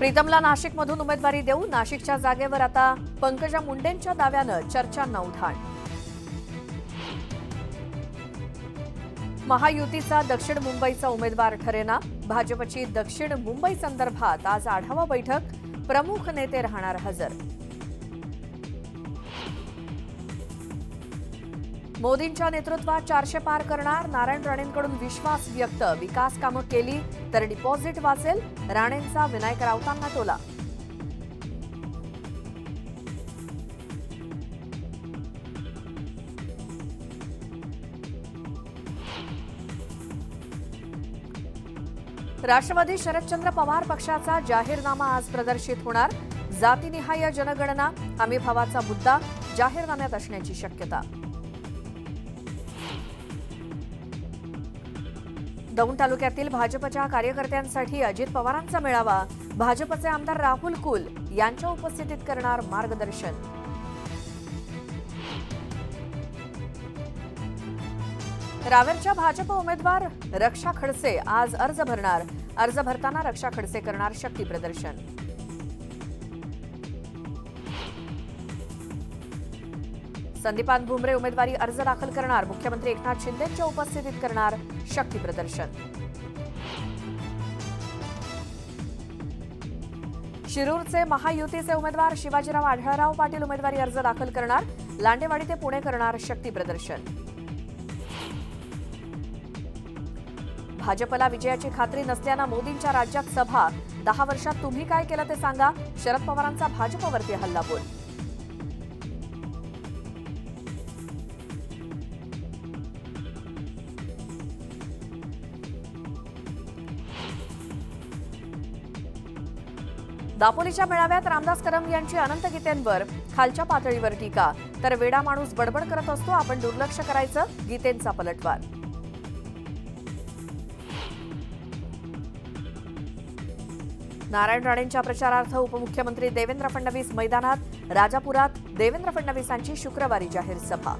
प्रीतमला नाशिकमधून उमेदवारी देऊ नाशिकच्या जागेवर आता पंकजा मुंडेंच्या दाव्यानं चर्चांना उधाण. महायुतीचा दक्षिण मुंबईचा उमेदवार ठरेना. भाजपची दक्षिण मुंबई संदर्भात आज आढावा बैठक. प्रमुख नेते राहणार हजर. मोदींच्या नेतृत्वात चारशे पार करणार. नारायण राणेंकडून विश्वास व्यक्त. विकास कामं केली तर डिपॉझिट वाचेल. राणेंचा विनायक राऊतांना टोला. राष्ट्रवादी शरदचंद्र पवार पक्षाचा जाहीरनामा आज प्रदर्शित होणार. जातीनिहाय जनगणना हमीभावाचा मुद्दा जाहीरनाम्यात असण्याची शक्यता. दौंड तालुक्यातील भाजपच्या कार्यकर्त्यांसाठी अजित पवारांचा मेळावा. भाजपचे आमदार राहुल कुल यांच्या उपस्थितीत करणार मार्गदर्शन. रावेरच्या भाजप उमेदवार रक्षा खडसे आज अर्ज भरणार. अर्ज भरताना रक्षा खडसे करणार शक्ती प्रदर्शन. संदीपान भुमरे उमेदवारी अर्ज दाखल करणार. मुख्यमंत्री एकनाथ शिंदेच्या उपस्थितीत करणार शक्ती प्रदर्शन. शिरूरचे महायुतीचे उमेदवार शिवाजीराव आढळराव पाटील उमेदवारी अर्ज दाखल करणार. लांडेवाडी ते पुणे करणार शक्ती प्रदर्शन. भाजपला विजयाची खात्री नसल्यानं मोदींच्या राज्यात सभा. दहा वर्षात तुम्ही काय केलं ते सांगा. शरद पवारांचा भाजपवरती हल्लाबोल. दापोलीच्या मेळाव्यात रामदास कदम यांची अनंत गीतेंवर खालच्या पातळीवर टीका. तर वेडा माणूस बडबड करत असतो आपण दुर्लक्ष करायचं गीतेंचा पलटवार. नारायण राणेंच्या प्रचारार्थ उपमुख्यमंत्री देवेंद्र फडणवीस मैदानात राजापुरात देवेंद्र फडणवीसांची शुक्रवारी जाहीर सभा.